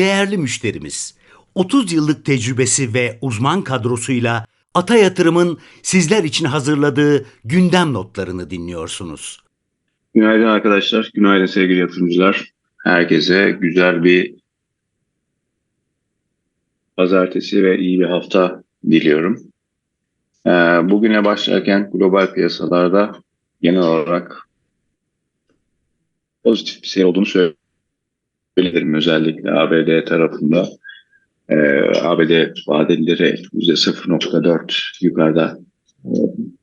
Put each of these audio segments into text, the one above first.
değerli müşterimiz. 30 yıllık tecrübesi ve uzman kadrosuyla Ata Yatırım'ın sizler için hazırladığı gündem notlarını dinliyorsunuz. Günaydın arkadaşlar, günaydın sevgili yatırımcılar. Herkese güzel bir pazartesi ve iyi bir hafta diliyorum. Ee, bugüne başlarken global piyasalarda genel olarak pozitif bir seyir olduğunu söyleyebilirim. Özellikle ABD tarafında. Ee, ABD vadelileri %0.4 yukarıda.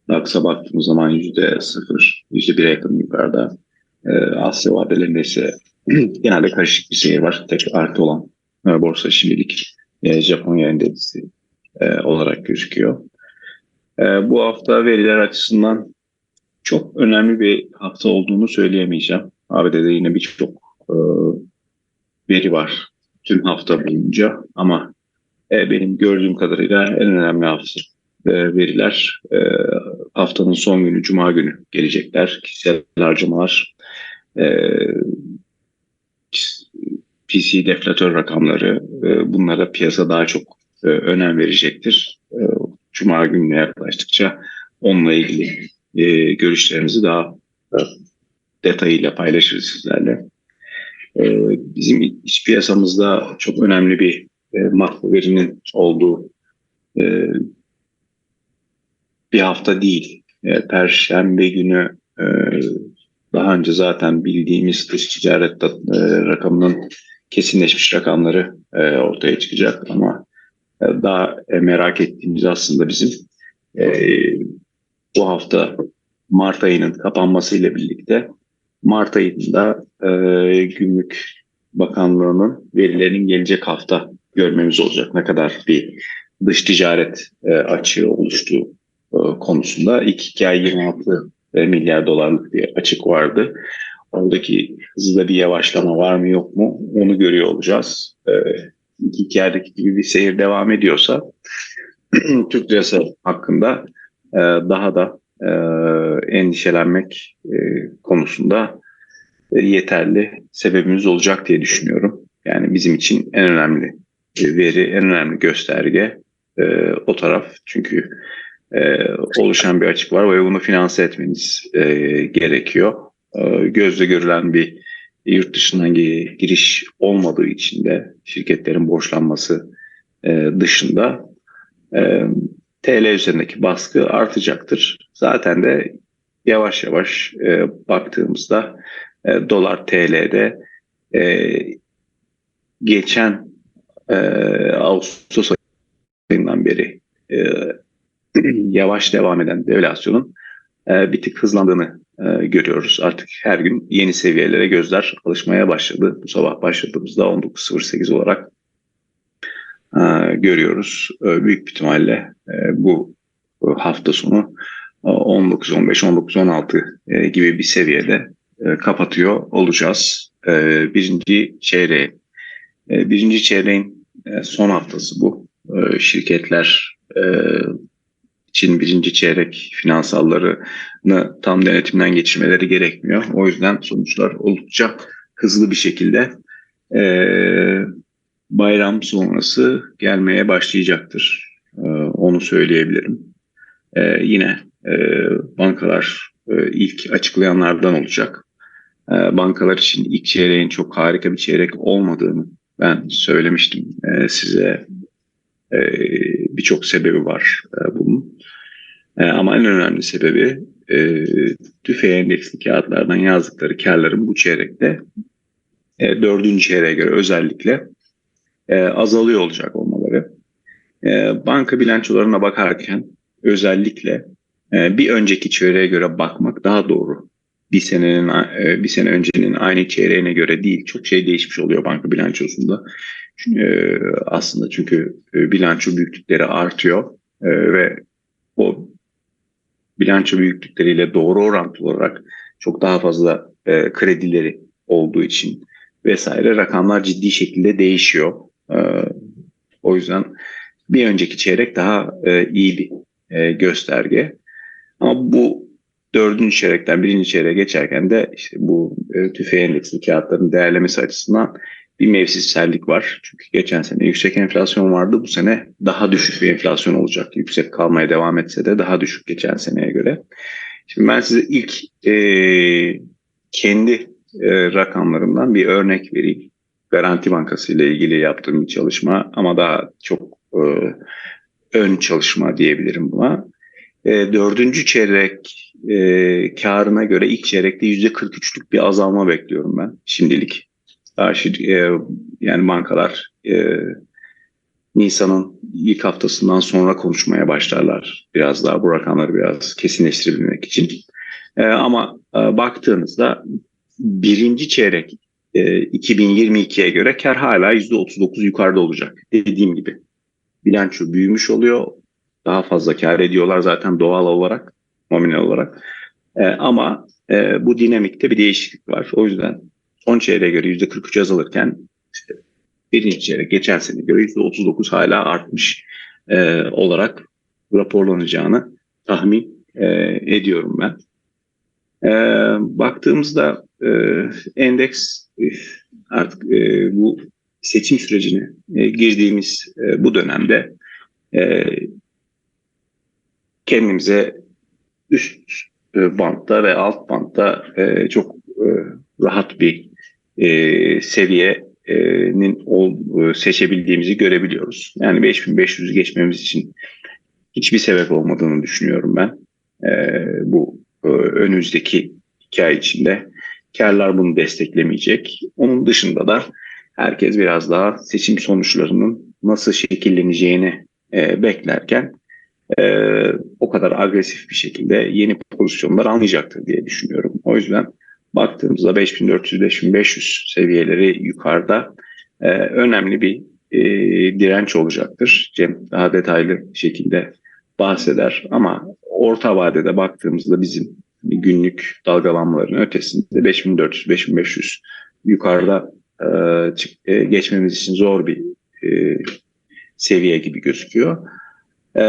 DAX'a baktığımız zaman %0, %1'e yakın yukarıda. Ee, Asya vadelerinde ise genelde karışık bir seyir var. Tek artı olan e, borsa şimdilik e, Japonya endeksi e, olarak gözüküyor. E, bu hafta veriler açısından çok önemli bir hafta olduğunu söyleyemeyeceğim. ABD'de yine birçok e, veri var tüm hafta boyunca ama e, benim gördüğüm kadarıyla en önemli hafta e, veriler e, haftanın son günü Cuma günü gelecekler. Kişisel harcamalar e, PC deflatör rakamları e, bunlara piyasa daha çok e, önem verecektir. E, Cuma gününe yaklaştıkça onunla ilgili e, görüşlerimizi daha detayıyla paylaşırız sizlerle. E, bizim iç piyasamızda çok önemli bir e, makro verinin olduğu e, bir hafta değil. E, Perşembe günü daha önce zaten bildiğimiz dış ticaret rakamının kesinleşmiş rakamları ortaya çıkacak ama daha merak ettiğimiz aslında bizim bu hafta Mart ayının kapanmasıyla birlikte Mart ayında e, Gümrük Bakanlığı'nın verilerinin gelecek hafta görmemiz olacak. Ne kadar bir dış ticaret e, açığı oluştuğu e, konusunda ilk iki ay 26 milyar dolarlık bir açık vardı. Oradaki hızlı bir yavaşlama var mı yok mu onu görüyor olacağız. E, ilk yerdeki gibi bir seyir devam ediyorsa Türk lirası hakkında e, daha da e, endişelenmek e, konusunda e, yeterli sebebimiz olacak diye düşünüyorum. Yani bizim için en önemli veri, en önemli gösterge e, o taraf. Çünkü e, oluşan bir açık var ve bunu finanse etmeniz e, gerekiyor. E, gözle görülen bir yurt dışından giriş olmadığı için de şirketlerin borçlanması e, dışında e, TL üzerindeki baskı artacaktır. Zaten de yavaş yavaş e, baktığımızda e, dolar TL'de e, geçen e, Ağustos ayından beri e, yavaş devam eden devlasyonun e, bir tık hızlandığını e, görüyoruz. Artık her gün yeni seviyelere gözler alışmaya başladı. Bu sabah başladığımızda 19.08 olarak e, görüyoruz. E, büyük ihtimalle e, bu hafta sonu 19, 15, 19, 16 gibi bir seviyede e, kapatıyor olacağız. E, birinci çeyreği. E, birinci çeyreğin son haftası bu. Şirketler için birinci çeyrek finansallarını tam denetimden geçirmeleri gerekmiyor. O yüzden sonuçlar oldukça hızlı bir şekilde bayram sonrası gelmeye başlayacaktır. Onu söyleyebilirim. Yine bankalar ilk açıklayanlardan olacak. E, bankalar için ilk çeyreğin çok harika bir çeyrek olmadığını ben söylemiştim e, size. E, Birçok sebebi var e, bunun. E, ama en önemli sebebi e, tüfe endeksli kağıtlardan yazdıkları karların bu çeyrekte dördüncü çeyreğe göre özellikle azalıyor olacak olmaları. Banka bilançolarına bakarken özellikle bir önceki çeyreğe göre bakmak daha doğru. Bir senenin e, bir sene öncenin aynı çeyreğine göre değil. Çok şey değişmiş oluyor banka bilançosunda. E, aslında çünkü e, bilanço büyüklükleri artıyor ve o bilanço büyüklükleriyle doğru orantılı olarak çok daha fazla kredileri olduğu için vesaire rakamlar ciddi şekilde değişiyor. O yüzden bir önceki çeyrek daha iyi bir gösterge. Ama bu dördüncü çeyrekten birinci çeyreğe geçerken de işte bu e, tüfe endeksli kağıtların değerlemesi açısından bir mevsimsellik var. Çünkü geçen sene yüksek enflasyon vardı. Bu sene daha düşük bir enflasyon olacak. Yüksek kalmaya devam etse de daha düşük geçen seneye göre. Şimdi ben size ilk e, kendi e, rakamlarımdan bir örnek vereyim. Garanti Bankası ile ilgili yaptığım bir çalışma ama daha çok e, ön çalışma diyebilirim buna. E, dördüncü çeyrek e, karına göre ilk çeyrekte yüzde 43'lük bir azalma bekliyorum ben şimdilik. Daha şi- e, yani bankalar e, Nisan'ın ilk haftasından sonra konuşmaya başlarlar. Biraz daha bu rakamları biraz kesinleştirebilmek için. E, ama e, baktığınızda birinci çeyrek e, 2022'ye göre kar hala %39 yukarıda olacak. Dediğim gibi bilanço büyümüş oluyor. Daha fazla kar ediyorlar zaten doğal olarak, nominal olarak. E, ama e, bu dinamikte bir değişiklik var. O yüzden son çeyreğe göre %43 azalırken işte birinci çeyrek geçen sene göre %39 hala artmış e, olarak raporlanacağını tahmin e, ediyorum ben. E, baktığımızda e, endeks artık e, bu seçim sürecine e, girdiğimiz e, bu dönemde e, kendimize üst e, bantta ve alt bantta e, çok e, rahat bir seviyenin ol, seçebildiğimizi görebiliyoruz. Yani 5500'ü geçmemiz için hiçbir sebep olmadığını düşünüyorum ben. Bu önümüzdeki iki ay içinde karlar bunu desteklemeyecek. Onun dışında da herkes biraz daha seçim sonuçlarının nasıl şekilleneceğini beklerken e, o kadar agresif bir şekilde yeni pozisyonlar almayacaktır diye düşünüyorum. O yüzden baktığımızda 5400-5500 seviyeleri yukarıda e, önemli bir e, direnç olacaktır. Cem daha detaylı şekilde bahseder ama orta vadede baktığımızda bizim günlük dalgalanmaların ötesinde 5400-5500 yukarıda e, e, geçmemiz için zor bir e, seviye gibi gözüküyor. E,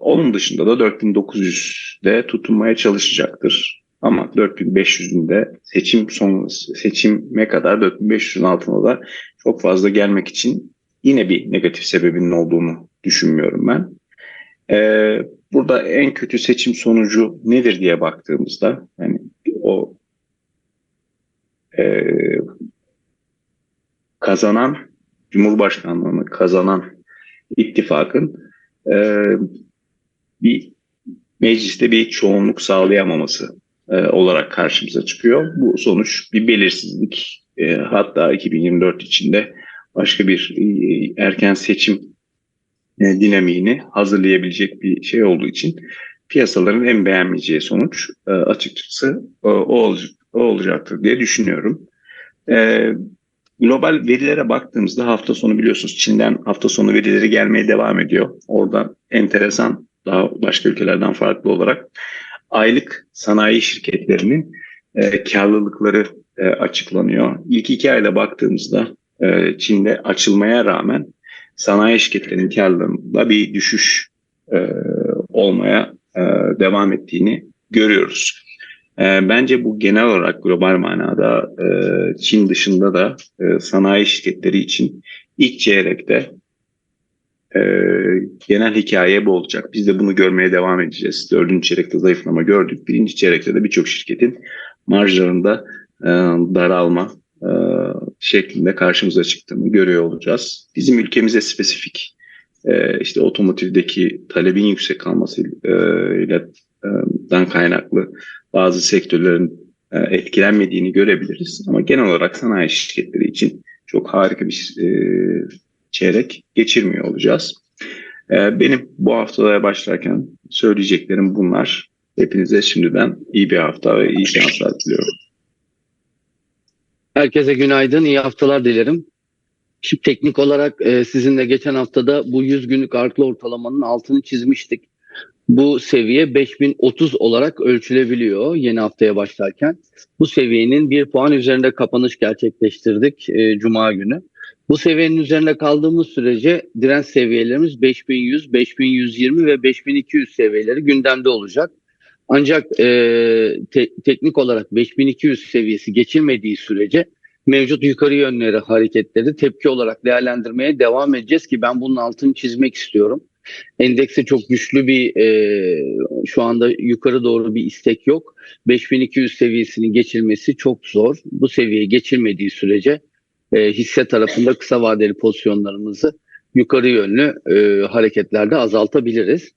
onun dışında da 4900'de tutunmaya çalışacaktır. Ama 4500'ün de seçim son seçime kadar 4500'ün altına da çok fazla gelmek için yine bir negatif sebebinin olduğunu düşünmüyorum ben. E, burada en kötü seçim sonucu nedir diye baktığımızda yani o e, kazanan Cumhurbaşkanlığını kazanan ittifakın e, bir mecliste bir çoğunluk sağlayamaması e, olarak karşımıza çıkıyor. Bu sonuç bir belirsizlik. E, hatta 2024 içinde başka bir e, erken seçim e, dinamiğini hazırlayabilecek bir şey olduğu için piyasaların en beğenmeyeceği sonuç e, açıkçası e, o, olacak, o olacaktır diye düşünüyorum. E, global verilere baktığımızda hafta sonu biliyorsunuz Çin'den hafta sonu verileri gelmeye devam ediyor. Orada enteresan daha başka ülkelerden farklı olarak aylık sanayi şirketlerinin e, karlılıkları e, açıklanıyor. İlk iki ayda baktığımızda e, Çin'de açılmaya rağmen sanayi şirketlerinin karlılığında bir düşüş e, olmaya e, devam ettiğini görüyoruz. E, bence bu genel olarak global manada e, Çin dışında da e, sanayi şirketleri için ilk çeyrekte e, genel hikaye bu olacak. Biz de bunu görmeye devam edeceğiz. Dördüncü çeyrekte zayıflama gördük. Birinci çeyrekte de birçok şirketin marjlarında e, daralma e, şeklinde karşımıza çıktığını görüyor olacağız. Bizim ülkemize spesifik e, işte otomotivdeki talebin yüksek kalması e, ile e, kaynaklı bazı sektörlerin e, etkilenmediğini görebiliriz. Ama genel olarak sanayi şirketleri için çok harika bir e, çeyrek geçirmiyor olacağız. E, benim bu haftaya başlarken söyleyeceklerim bunlar. Hepinize şimdiden iyi bir hafta ve iyi şanslar diliyorum. Herkese günaydın, iyi haftalar dilerim. Şimdi teknik olarak sizinle geçen haftada bu 100 günlük arklı ortalamanın altını çizmiştik. Bu seviye 5030 olarak ölçülebiliyor yeni haftaya başlarken. Bu seviyenin bir puan üzerinde kapanış gerçekleştirdik e, Cuma günü. Bu seviyenin üzerinde kaldığımız sürece direnç seviyelerimiz 5100, 5120 ve 5200 seviyeleri gündemde olacak. Ancak e, te- teknik olarak 5200 seviyesi geçilmediği sürece mevcut yukarı yönleri hareketleri tepki olarak değerlendirmeye devam edeceğiz ki ben bunun altını çizmek istiyorum. Endekse çok güçlü bir e, şu anda yukarı doğru bir istek yok. 5200 seviyesinin geçilmesi çok zor. Bu seviye geçilmediği sürece e, hisse tarafında kısa vadeli pozisyonlarımızı yukarı yönlü e, hareketlerde azaltabiliriz.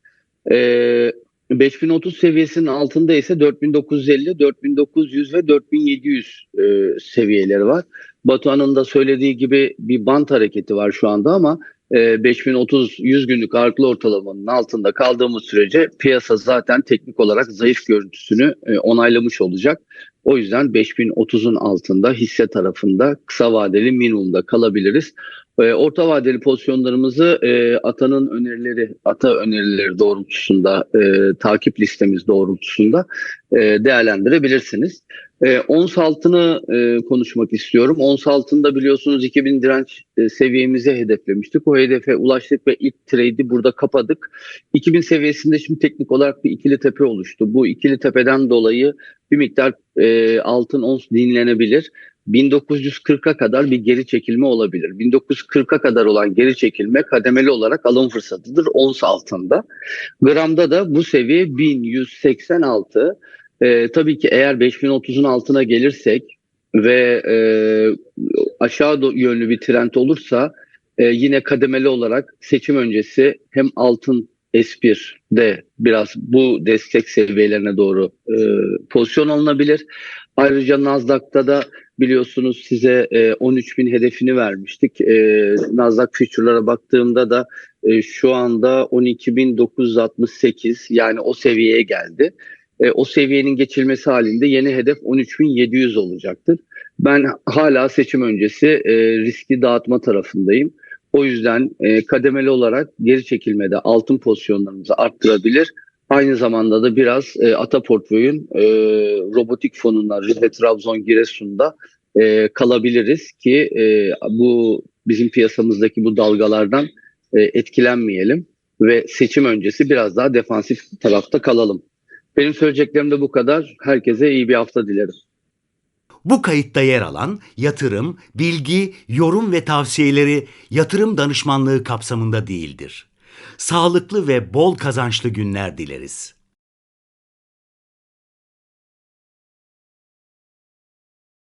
E, 5030 seviyesinin altında ise 4950, 4900 ve 4700 e, seviyeleri var. Batuhan'ın da söylediği gibi bir bant hareketi var şu anda ama e, 5030 100 günlük ağırlıklı ortalamanın altında kaldığımız sürece piyasa zaten teknik olarak zayıf görüntüsünü e, onaylamış olacak. O yüzden 5030'un altında hisse tarafında kısa vadeli minimumda kalabiliriz. E, orta vadeli pozisyonlarımızı e, ATA'nın önerileri, ATA önerileri doğrultusunda, e, takip listemiz doğrultusunda e, değerlendirebilirsiniz. E, ons altını e, konuşmak istiyorum. Ons altında biliyorsunuz 2000 direnç e, seviyemizi hedeflemiştik. O hedefe ulaştık ve ilk trade'i burada kapadık. 2000 seviyesinde şimdi teknik olarak bir ikili tepe oluştu. Bu ikili tepeden dolayı bir miktar e, altın ons dinlenebilir. 1940'a kadar bir geri çekilme olabilir. 1940'a kadar olan geri çekilme kademeli olarak alım fırsatıdır ons altında. Gramda da bu seviye 1186. Ee, tabii ki eğer 5030'un altına gelirsek ve e, aşağı yönlü bir trend olursa e, yine kademeli olarak seçim öncesi hem altın S1'de biraz bu destek seviyelerine doğru e, pozisyon alınabilir. Ayrıca Nasdaq'ta da biliyorsunuz size e, 13 bin hedefini vermiştik. E, Nasdaq Future'lara baktığımda da e, şu anda 12.968 yani o seviyeye geldi. E, o seviyenin geçilmesi halinde yeni hedef 13.700 olacaktır. Ben hala seçim öncesi e, riski dağıtma tarafındayım. O yüzden e, kademeli olarak geri çekilmede altın pozisyonlarımızı arttırabilir. Aynı zamanda da biraz e, Ata Portföy'ün e, robotik fonunda Rize Trabzon Giresun'da e, kalabiliriz ki e, bu bizim piyasamızdaki bu dalgalardan e, etkilenmeyelim ve seçim öncesi biraz daha defansif tarafta kalalım. Benim söyleyeceklerim de bu kadar. Herkese iyi bir hafta dilerim. Bu kayıtta yer alan yatırım, bilgi, yorum ve tavsiyeleri yatırım danışmanlığı kapsamında değildir. Sağlıklı ve bol kazançlı günler dileriz.